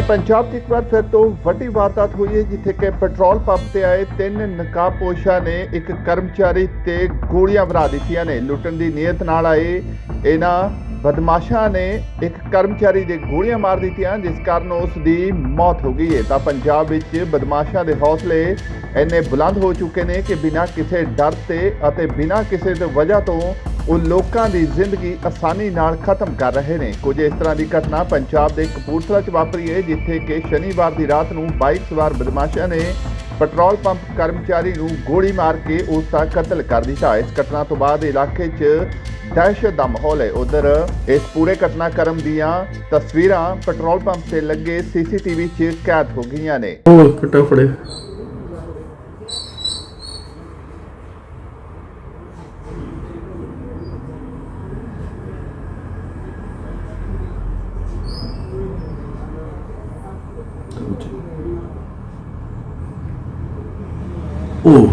ਪੰਜਾਬ 'ਚ ਇੱਕ ਵਾਰ ਫਿਰ ਤੋਂ ਵੱਡੀ ਵਾਰਦਾਤ ਹੋਈ ਹੈ, ਜਿੱਥੇ ਕਿ ਪੈਟਰੋਲ ਪੰਪ ਤੇ ਆਏ ਤਿੰਨ ਨਕਾਬਪੋਸ਼ਾਂ ਨੇ ਇੱਕ ਕਰਮਚਾਰੀ ਤੇ ਗੋਲੀਆਂ ਭਰਾ ਦਿੱਤੀਆਂ ਨੇ। ਲੁੱਟਣ ਦੀ ਨੀਅਤ ਨਾਲ ਆਏ ਇਹਨਾਂ ਬਦਮਾਸ਼ਾਂ ਨੇ ਇੱਕ ਕਰਮਚਾਰੀ ਦੇ ਗੋਲੀਆਂ ਮਾਰ ਦਿੱਤੀਆਂ, ਜਿਸ ਕਾਰਨ ਉਸ ਦੀ ਮੌਤ ਹੋ ਗਈ ਹੈ। ਤਾਂ ਪੰਜਾਬ ਵਿੱਚ ਬਦਮਾਸ਼ਾਂ ਦੇ ਹੌਸਲੇ ਇੰਨੇ ਬੁਲੰਦ ਹੋ ਚੁੱਕੇ ਨੇ ਕਿ ਬਿਨਾਂ ਕਿਸੇ ਡਰ ਤੇ ਅਤੇ ਬਿਨਾਂ ਕਿਸੇ ਦੇ ਵਜ੍ਹਾ ਤੋਂ ਉਹ ਲੋਕਾਂ ਦੀ ਜ਼ਿੰਦਗੀ ਆਸਾਨੀ ਨਾਲ ਖਤਮ ਕਰ ਰਹੇ ਨੇ। ਕੁਝ ਇਸ ਤਰ੍ਹਾਂ ਦੀ ਘਟਨਾ ਪੰਜਾਬ ਦੇ ਕਪੂਰਥਲਾ 'ਚ ਵਾਪਰੀ ਹੈ ਜਿੱਥੇ ਕਿ ਸ਼ਨੀਵਾਰ ਦੀ ਰਾਤ ਨੂੰ ਬਾਈਕ ਸਵਾਰ ਬਦਮਾਸ਼ਾਂ ਨੇ ਪੈਟਰੋਲ ਪੰਪ ਕਰਮਚਾਰੀ ਨੂੰ ਗੋਲੀ ਮਾਰ ਕੇ ਉਸ ਦਾ ਕਤਲ ਕਰ ਦਿੱਤਾ। ਇਸ ਘਟਨਾ ਤੋਂ ਬਾਅਦ ਇਲਾਕੇ 'ਚ ਦਹਿਸ਼ਤ ਦਾ ਮਾਹੌਲ ਹੈ ਉਧਰ ਇਸ ਪੂਰੇ ਘਟਨਾਕ੍ਰਮ ਦੀਆਂ ਤਸਵੀਰਾਂ ਪੈਟਰੋਲ ਪੰਪ ਤੇ ਲੱਗੇ ਸੀਸੀਟੀਵੀ 'ਚ ਕੈਦ ਹੋ ਗਈਆਂ ਨੇ। ਉਹ ਕਟਾ ਉਹ।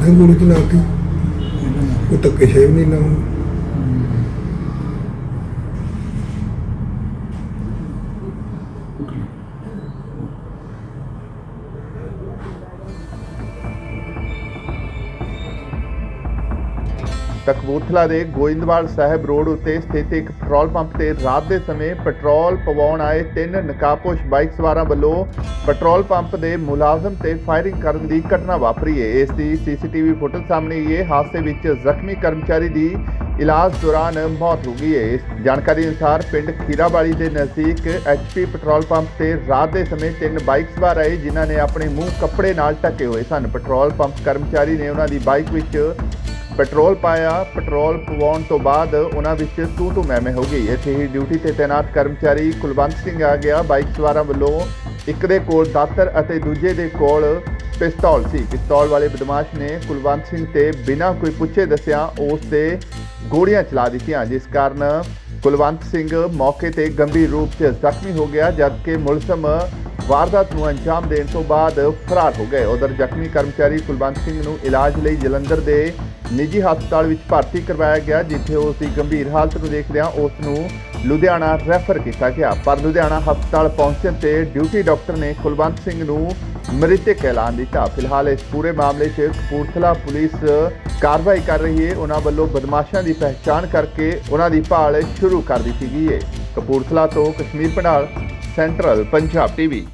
ਮੈਂ ਗੋਲੀ ਚਲਾਤੀ ਉਹ ਧੱਕੇ ਸ਼ੇਵ ਨਹੀਂ ਲਾਉਂ ਕਪੂਰਥਲਾ ਦੇ ਗੋਇੰਦਵਾਲ ਸਾਹਿਬ ਰੋਡ ਉੱਤੇ ਸਥਿਤ ਇੱਕ ਪੈਟਰੋਲ ਪੰਪ ਤੇ ਰਾਤ ਦੇ ਸਮੇਂ ਪੈਟਰੋਲ ਪਵਾਉਣ ਆਏ ਤਿੰਨ ਨਕਾਬਪੋਸ਼ ਬਾਈਕ ਸਵਾਰਾਂ ਵੱਲੋਂ ਪੈਟਰੋਲ ਪੰਪ ਦੇ ਮੁਲਾਜ਼ਮ ਤੇ ਫਾਇਰਿੰਗ ਕਰਨ ਦੀ ਘਟਨਾ ਵਾਪਰੀ ਹੈ। ਇਸ ਦੀ ਸੀਸੀਟੀਵੀ ਫੁਟੇਜ ਸਾਹਮਣੇ ਆਈ ਹੈ ਹਾਦਸੇ ਵਿੱਚ ਜ਼ਖਮੀ ਕਰਮਚਾਰੀ ਦੀ ਇਲਾਜ ਦੌਰਾਨ ਮੌਤ ਹੋ ਗਈ ਹੈ। ਇਸ ਜਾਣਕਾਰੀ ਅਨੁਸਾਰ ਪਿੰਡ ਖੀਰਾਵਾਲੀ ਦੇ ਨਜ਼ਦੀਕ ਐਚਪੀ ਪੈਟਰੋਲ ਪੰਪ ਤੇ ਰਾਤ ਦੇ ਸਮੇਂ ਤਿੰਨ ਬਾਈਕ ਸਵਾਰ ਆਏ, ਜਿਨ੍ਹਾਂ ਨੇ ਆਪਣੇ ਮੂੰਹ ਕੱਪੜੇ ਨਾਲ ਢੱਕੇ ਹੋਏ ਸਨ। ਪੈਟਰੋਲ ਪੰਪ ਕਰਮਚਾਰੀ ਨੇ ਉਹਨਾਂ ਦੀ ਬਾਈਕ ਵਿੱਚ ਪੈਟਰੋਲ ਪਾਇਆ, ਪੈਟਰੋਲ ਪਵਾਉਣ ਤੋਂ ਬਾਅਦ ਉਹਨਾਂ ਵਿੱਚ ਤੂ ਤੂ ਮੈਮੇ ਹੋ ਗਈ। ਇੱਥੇ ਹੀ ਡਿਊਟੀ ਤੇ ਤੈਨਾਤ ਕਰਮਚਾਰੀ ਕੁਲਵੰਤ ਸਿੰਘ ਆ ਗਿਆ। ਬਾਈਕ ਸਵਾਰਾਂ ਵੱਲੋਂ ਇੱਕ ਦੇ ਕੋਲ ਦਾਤਰ ਅਤੇ ਦੂਜੇ ਦੇ ਕੋਲ ਪਿਸਤੌਲ ਸੀ। ਪਿਸਤੌਲ ਵਾਲੇ ਬਦਮਾਸ਼ ਨੇ ਕੁਲਵੰਤ ਸਿੰਘ ਤੇ ਬਿਨਾਂ ਕੋਈ ਪੁੱਛੇ ਦੱਸਿਆ ਉਸ ਤੇ ਗੋਲੀਆਂ ਚਲਾ ਦਿੱਤੀਆਂ, ਜਿਸ ਕਾਰਨ ਕੁਲਵੰਤ ਸਿੰਘ ਮੌਕੇ ਤੇ ਗੰਭੀਰ ਰੂਪ 'ਚ ਜ਼ਖਮੀ ਹੋ ਗਿਆ, ਜਦਕਿ ਮੁਲਜ਼ਮ ਵਾਰਦਾਤ ਨੂੰ ਅੰਜਾਮ ਦੇਣ ਤੋਂ ਬਾਅਦ ਫਰਾਰ ਹੋ ਗਏ। ਉਧਰ ਜ਼ਖਮੀ ਕਰਮਚਾਰੀ ਕੁਲਵੰਤ ਸਿੰਘ ਨੂੰ ਇਲਾਜ ਲਈ ਜਲੰਧਰ ਦੇ ਨਿੱਜੀ ਹਸਪਤਾਲ ਵਿੱਚ ਭਰਤੀ ਕਰਵਾਇਆ ਗਿਆ, ਜਿੱਥੇ ਉਸ ਦੀ ਗੰਭੀਰ ਹਾਲਤ ਨੂੰ ਦੇਖਦਿਆਂ ਉਸ ਨੂੰ ਲੁਧਿਆਣਾ ਰੈਫਰ ਕੀਤਾ ਗਿਆ। ਪਰ ਲੁਧਿਆਣਾ ਹਸਪਤਾਲ ਪਹੁੰਚਣ ਤੇ ਡਿਊਟੀ ਡਾਕਟਰ ਨੇ ਕੁਲਵੰਤ ਸਿੰਘ ਨੂੰ ਮ੍ਰਿਤਕ ਐਲਾਨ ਦਿੱਤਾ। ਫਿਲਹਾਲ ਇਸ ਪੂਰੇ ਮਾਮਲੇ 'ਚ ਕਪੂਰਥਲਾ ਪੁਲਿਸ ਕਾਰਵਾਈ ਕਰ ਰਹੀ ਹੈ। ਉਹਨਾਂ ਵੱਲੋਂ ਬਦਮਾਸ਼ਾਂ ਦੀ ਪਹਿਚਾਣ ਕਰਕੇ ਉਹਨਾਂ ਦੀ ਭਾਲ ਸ਼ੁਰੂ ਕਰ ਦਿੱਤੀ ਗਈ ਹੈ। ਕਪੂਰਥਲਾ ਤੋਂ ਕਸ਼ਮੀਰ ਪੰਡਾਲ ਸੈਂਟਰਲ ਪੰਜਾਬ ਟੀਵੀ।